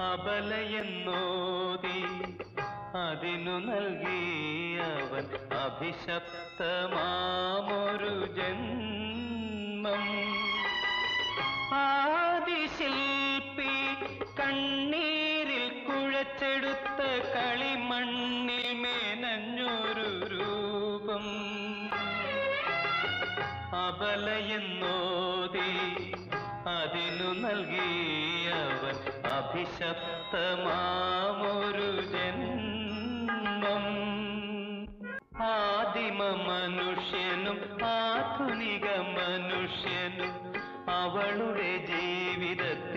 അബലയെന്നോതി അതിനു നൽകിയവൻ അഭിശപ്തമാമൊരു ജന്മം. ആദിശില്പി കണ്ണീരിൽ കുഴച്ചെടുത്ത കളിമണ്ണിൽ മേനഞ്ഞൊരു രൂപം. അബലയെന്നോതി നൽകിയവൻ അഭിശപ്തമാമൊരു ജന്മം. ആദിമ മനുഷ്യനും ആധുനിക മനുഷ്യനും അവളുടെ ജീവിതത്തിൽ